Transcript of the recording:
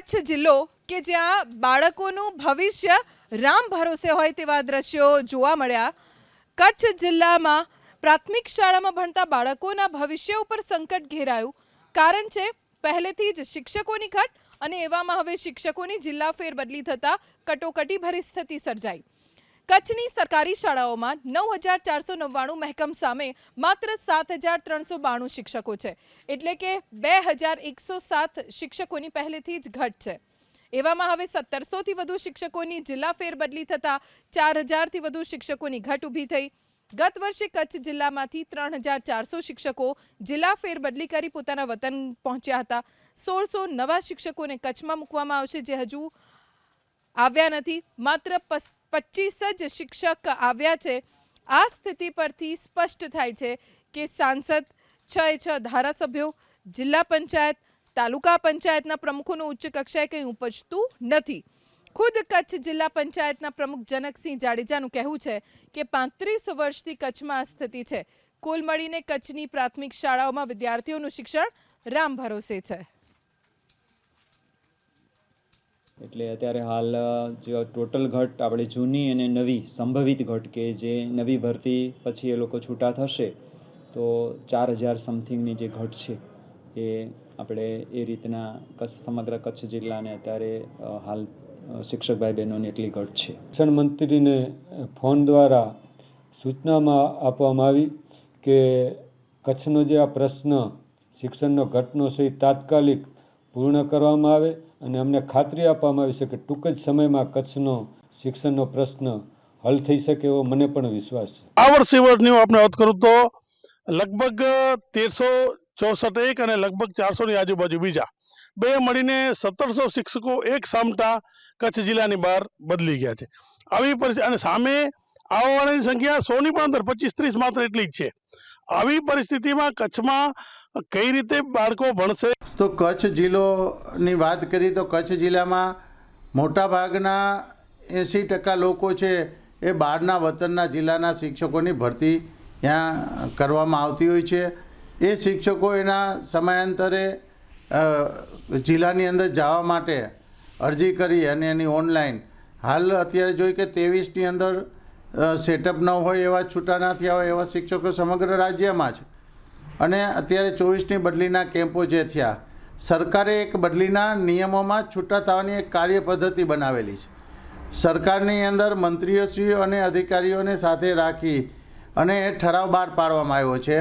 કચ્છ જિલ્લો કે જ્યાં બાળકોનું ભવિષ્ય રામ ભરોસે હોય તેવા દ્રશ્યો જોવા મળ્યા. કચ્છ જિલ્લામાં પ્રાથમિક શાળામાં ભણતા બાળકોના ભવિષ્ય ઉપર સંકટ ઘેરાયું. કારણ છે, પહેલેથી જ શિક્ષકોની ઘટ અને એવામાં હવે શિક્ષકોની જિલ્લા ફેરબદલી થતાં કટોકટી ભરી સ્થિતિ સર્જાઈ. કચ્છની સરકારી શાળાઓમાં નવ હજાર ચારસો નવ્વાણું મહેકમ સામે માત્ર સાત હજાર ત્રણસો બાણું શિક્ષકો છે. એટલે કે બે હજાર એકસો સાત શિક્ષકોની પહેલેથી જ ઘટ છે. એવામાં હવે સત્તરસોથી વધુ શિક્ષકોની જિલ્લા ફેરબદલી થતાં ચાર હજારથી વધુ શિક્ષકોની ઘટ ઊભી થઈ. ગત વર્ષે કચ્છ જિલ્લામાંથી ત્રણ હજાર ચારસો શિક્ષકો જિલ્લા ફેરબદલી કરી પોતાના વતન પહોંચ્યા હતા. સોળસો નવા શિક્ષકોને કચ્છમાં મૂકવામાં આવશે જે હજુ આવ્યા નથી. માત્ર પચીસ જ શિક્ષક આવ્યા છે. આ સ્થિતિ પરથી સ્પષ્ટ થાય છે કે સાંસદ છ એ છ ધારાસભ્યો, જિલ્લા પંચાયત, તાલુકા પંચાયતના પ્રમુખોનું ઉચ્ચ કક્ષાએ કંઈ ઉપજતું નથી. ખુદ કચ્છ જિલ્લા પંચાયતના પ્રમુખ જનકસિંહ જાડેજાનું કહેવું છે કે પાંત્રીસ વર્ષથી કચ્છમાં આ સ્થિતિ છે. કુલ મળીને કચ્છની પ્રાથમિક શાળાઓમાં વિદ્યાર્થીઓનું શિક્ષણ રામ ભરોસે છે. એટલે અત્યારે હાલ જે ટોટલ ઘટ આપણે જૂની અને નવી સંભવિત ઘટ કે જે નવી ભરતી પછી એ લોકો છૂટા થશે, તો ચાર હજાર સમથિંગની જે ઘટ છે, એ આપણે એ રીતના કચ્છ, સમગ્ર કચ્છ જિલ્લાને અત્યારે હાલ શિક્ષકભાઈ શિક્ષક ભાઈ બહેનોની એટલી ઘટ છે. શિક્ષણ મંત્રીને ફોન દ્વારા સૂચનામાં આપવામાં આવી કે કચ્છનો જે આ પ્રશ્ન, શિક્ષણનો ઘટનો છે તાત્કાલિક પૂર્ણ કરવામાં આવે અને અમને ખાતરી આપવામાં આવી છે કે ટૂંક જ સમયમાં કચ્છનો શિક્ષણનો પ્રશ્ન હલ થઈ શકે એવો મને પણ વિશ્વાસ છે. આ વર્ષે વર્ષની હું આપણે વાત કરું તો લગભગ તેરસો ચોસઠ એક અને લગભગ ચારસોની આજુબાજુ બીજા બે મળીને સત્તરસો શિક્ષકો એક સામટા કચ્છ જિલ્લાની બહાર બદલી ગયા છે. આવી પરિસ્થિતિ અને સામે આવવાવાળાની સંખ્યા સોની પણ અંદર પચીસ, ત્રીસ માત્ર એટલી જ છે. આવી પરિસ્થિતિમાં કચ્છમાં કઈ રીતે બાળકો ભણશે? તો કચ્છ જિલ્લોની વાત કરીએ તો કચ્છ જિલ્લામાં મોટાભાગના એંસી ટકા લોકો છે એ બહારના વતનના જિલ્લાના શિક્ષકોની ભરતી ત્યાં કરવામાં આવતી હોય છે. એ શિક્ષકો એના સમયાંતરે જિલ્લાની અંદર જવા માટે અરજી કરી અને એની ઓનલાઈન. હાલ અત્યારે જોઈ કે ત્રેવીસની અંદર સેટઅપ ન હોય એવા છૂટા ના થયા હોય એવા શિક્ષકો સમગ્ર રાજ્યમાં છે. અને અત્યારે ચોવીસની બદલીના કેમ્પો જે થયા, સરકારે એક બદલીના નિયમોમાં છૂટા થવાની એક કાર્ય પદ્ધતિ બનાવેલી છે. સરકારની અંદર મંત્રીઓશ્રીઓ અને અધિકારીઓને સાથે રાખી અને એ ઠરાવ બહાર પાડવામાં આવ્યો છે.